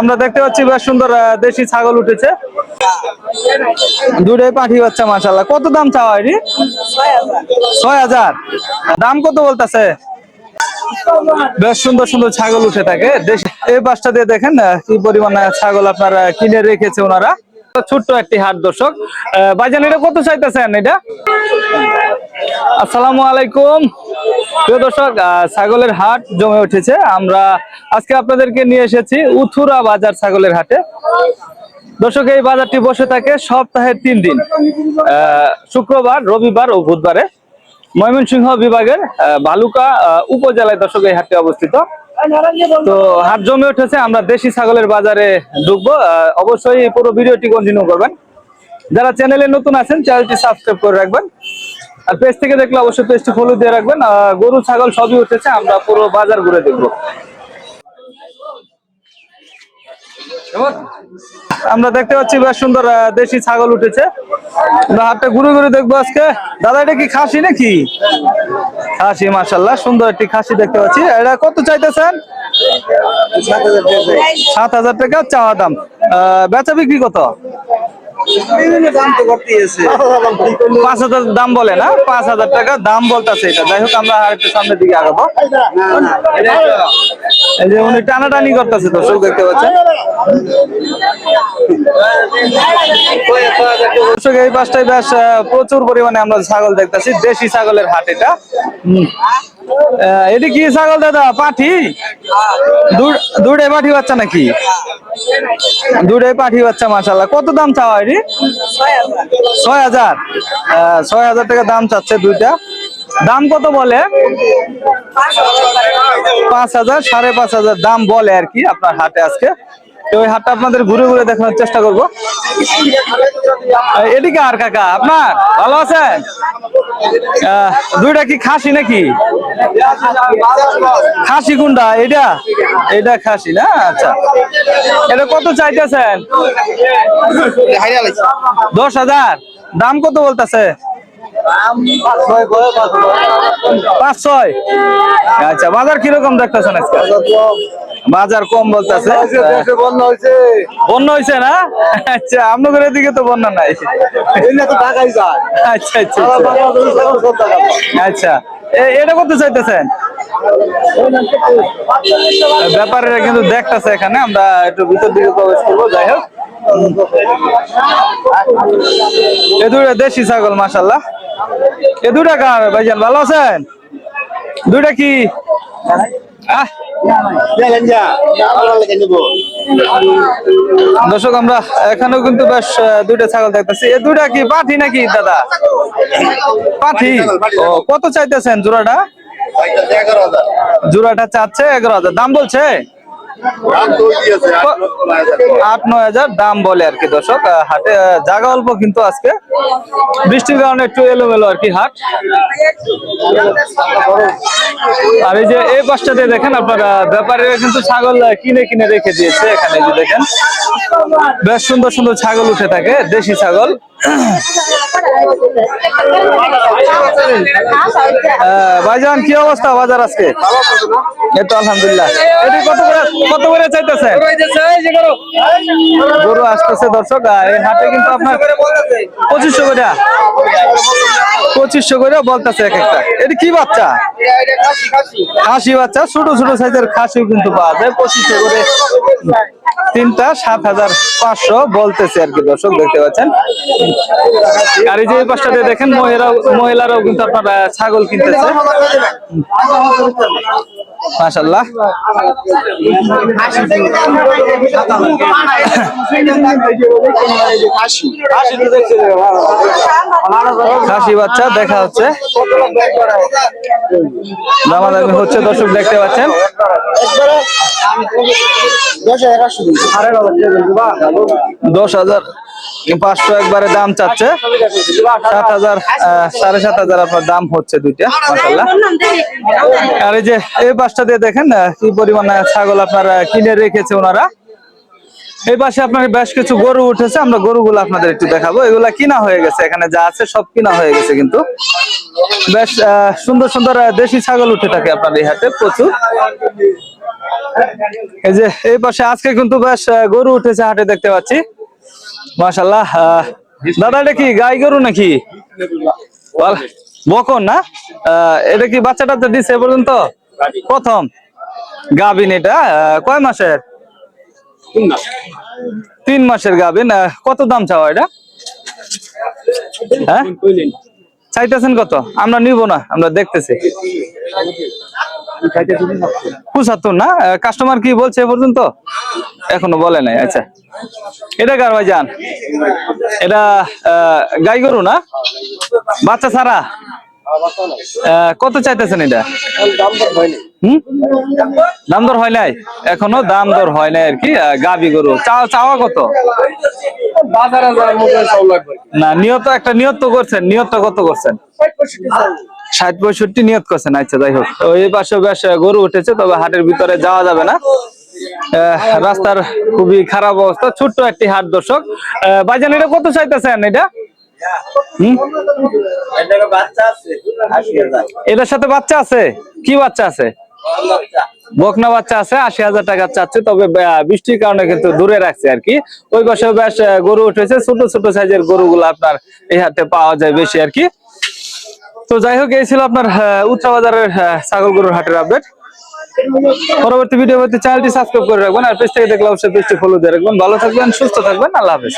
আমরা দেখতে পাচ্ছি বেশ সুন্দর দেশি ছাগল উঠেছে। দুটাই পাঠি বাচ্চা মাসাল্লাহ কত দাম চাওয়া এটি ছয় হাজার। দাম কত বলতেছে? বেশ সুন্দর সুন্দর ছাগল উঠে থাকে। এই পাশটা দিয়ে দেখেন কি পরিমাণে ছাগল আপনারা কিনে রেখেছে ওনারা। ছোট্ট একটি হাট দর্শক। ভাইজান, এটা কত চাইতেছেন এটা? আসসালামু আলাইকুম। প্রিয় দর্শক ছাগলের হাট জমে উঠেছে। আমরা আজকে আপনাদেরকে নিয়ে এসেছি উথুরা বাজার ছাগলের হাটে। দর্শক এই বাজারটি বসে থাকে সপ্তাহের তিন দিন শুক্রবার রবিবার ও বুধবারে। ময়মনসিংহ বিভাগের আহ, উপজেলায় দর্শক এই হাটটি অবস্থিত। তো হাট জমে উঠেছে আমরা দেশি ছাগলের বাজারে ঢুকবো। অবশ্যই পুরো ভিডিওটি কন্টিনিউ করবেন। যারা চ্যানেলে নতুন আছেন চ্যানেলটি সাবস্ক্রাইব করে রাখবেন। আর পেজ থেকে দেখলে অবশ্যই পেজটি ফলো দিয়ে রাখবেন। গরু, ছাগল সবই উঠেছে, আমরা পুরো বাজার ঘুরে দেখব। আমরা দেখতে পাচ্ছি বেশ সুন্দর দেশি ছাগল উঠেছে। হাটটা ঘুরে ঘুরে দেখব আজকে। দাদা, এটা কি খাসি নাকি? খাসি মাসাল্লাহ সুন্দর একটি খাসি দেখতে পাচ্ছি। এটা কত চাইতেছেন? সাত হাজার টাকা। চাওয়া দাম। বেচা বিক্রি কত? পাঁচ হাজার দাম বলে না পাঁচ হাজার টাকা দাম বলতেছে এটা। যাই হোক আমরা আর একটু সামনের দিকে আগাবো। এই যে উনি টানাটানি করতেছে দর্শক, দেখতে পাচ্ছেন। এই পাশটায় বেশ প্রচুর পরিমাণে আমরা ছাগল দেখতেছি, দেশি ছাগলের হাট এটা। এটি কি ছাগল, দাদা? পাঠি? দু- দুটাই পাঠি বাচ্চা নাকি? দুটাই পাঠি বাচ্চা মাসাল্লাহ কত দাম চাওয়া এটি? ছয় হাজার। ছয় হাজার টাকা দাম চাচ্ছে দুইটা। দাম কত বলে? পাঁচ হাজার সাড়ে পাঁচ হাজার দাম বলে আর কি আপনার হাটে আজকে। তো ওই হাটটা আপনাদের ঘুরে ঘুরে দেখানোর চেষ্টা করব। এদিকে আর কাকা আপনার ভালো আছেন? দুইটা কি খাসি নাকি? খাসি কোনটা? এটা এটা খাসি না? আচ্ছা। এটা কত চাইতেছেন? দশ হাজার। দাম কত বলতেছে? পাঁচ ছয় আচ্ছা বাজার কীরকম দেখতেছেন আজকে? বাজার কম বলতেছে। বন্যা হয়েছে। না? আচ্ছা আপনাদের এদিকে তো বন্যা নাই। আচ্ছা আচ্ছা আচ্ছা। এ- এটা চাইতেছেন? ব্যাপারীরা কিন্তু দেখতেছে এখানে আমরা একটু ভিতর দিকে প্রবেশ করব যাই হোক। এ দেশি ছাগল মাসাল্লাহ এ দুটা কার? ভাইজান ভালো আছেন? দুইটা কি? দর্শক, আমরা এখানেও কিন্তু বেশ দুইটা ছাগল দেখতেছি। এ দুইটা কি পাঠি নাকি, দাদা? পাঠি? কত চাইতেছেন জোড়াটা? জোড়াটা চাচ্ছে এগারো হাজার। দাম বলছে? আট নয় হাজার। দাম বলে আর কি দর্শক। হাটে জায়গা অল্প কিন্তু আজকে। বৃষ্টির কারণে একটু এলোমেলো আর কি হাট। আর এই যে এই পাশটা দিয়ে দেখেন আপনারা, ব্যাপারীরা কিন্তু ছাগল কিনে কিনে রেখে দিয়েছে। এখানে যে দেখেন বেশ সুন্দর সুন্দর ছাগল উঠে থাকে, দেশি ছাগল। ভাইজান, কি অবস্থা বাজার আজকে? এই তো আলহামদুলিল্লাহ। এটি কত করে কত করে চাইতেছে? গরু আসতেছে দর্শক এই হাটে কিন্তু আপনার পঁচিশশো করে। পঁচিশশো করে বলতেছে এক একটা। এটি কি বাচ্চা? খাসি বাচ্চা, ছোট ছোট সাইজের খাসি কিন্তু পাওয়া যায়। পঁচিশশো করে তিনটা, সাত হাজার পাঁচশো বলতেছে আর কি দর্শক দেখতে পাচ্ছেন। আর এই যে পাশটাতে দেখেন মহিলা মহিলারাও কিন্তু আপনারা ছাগল কিনতেছে। মাশাল্লাহ খাসি বাচ্চা দেখা হচ্ছে। দামাদামি হচ্ছে দর্শক দেখতে পাচ্ছেন। দশ হাজার। পাঁচশো একবারে দাম চাচ্ছে। সাত হাজার সাড়ে সাত হাজার আপনার দাম হচ্ছে দুইটা মাসাল্লাহ আর এই যে এই পাশটা দিয়ে দেখেন কি পরিমাণে ছাগল আপনারা কিনে রেখেছে ওনারা। এই পাশে আপনার বেশ কিছু গরু উঠেছে, আমরা গরুগুলো আপনাদের একটু দেখাবো। এগুলা কিনা হয়ে গেছে, এখানে যা আছে সব কিনা হয়ে গেছে কিন্তু। বেশ সুন্দর সুন্দর দেশি ছাগল উঠে থাকে আপনার এই হাটে প্রচুর। এই যে এই পাশে আজকে কিন্তু বেশ গরু উঠেছে হাটে দেখতে পাচ্ছি। মাশাল্লাহ আহ, দাদা এটা কি গাই গরু নাকি? বকন না? এটা কি বাচ্চা টাচ্চা দিচ্ছে পর্যন্ত? প্রথম। গাবিন এটা কয় মাসের? তিন মাসের গাবিন কত দাম চাওয়া এটা? হ্যাঁ? চাইতেছেন কত? আমরা নিব না, আমরা দেখতেছি। পঁচাত্তর না? কাস্টমার কি বলছে পর্যন্ত? এখনও বলে নাই আচ্ছা। এটা কার ভাই যান এটা গাই গরু না? বাচ্চা ছাড়া? কত চাইতেছেন এটা? দাম দর হয় নাই? এখনও দাম দর হয় নাই আর কি গাবি গরু। চাওয়া কত? না নিয়ত একটা নিয়ত তো করছেন নিয়ত কত করছেন? ষাট পঁয়ষট্টি নিয়ত করছেন আচ্ছা যাই হোক। এই পাশে বেশ গরু উঠেছে তবে হাটের ভিতরে যাওয়া যাবে না। আহ, রাস্তার খুবই খারাপ অবস্থা ছোট্ট একটি হাট দর্শক। আহ, ভাইজান এটা কত চাইতেছেন এটা? হুম? এটার সাথে বাচ্চা আছে? কি বাচ্চা আছে? বকনা বাচ্চা আছে, আশি হাজার টাকা চাচ্ছে, তবে বৃষ্টির কারণে কিন্তু দূরে রাখছে আর কি। ওই বছর বেশ গরু উঠেছে, ছোট ছোট সাইজের গরুগুলো আপনার এই হাতে পাওয়া যায় বেশি আর কি। তো যাই হোক, এই ছিল আপনার উত্তরা বাজারের ছাগল গরুর হাটের আপডেট পরবর্তী ভিডিও পেতে চ্যানেলটি সাবস্ক্রাইব করে রাখবেন, আর পেজ থেকে দেখলে অবশ্যই পেজটি ফলো দিয়ে রাখবেন। ভালো থাকবেন, সুস্থ থাকবেন, আল্লাহ হাফেজ।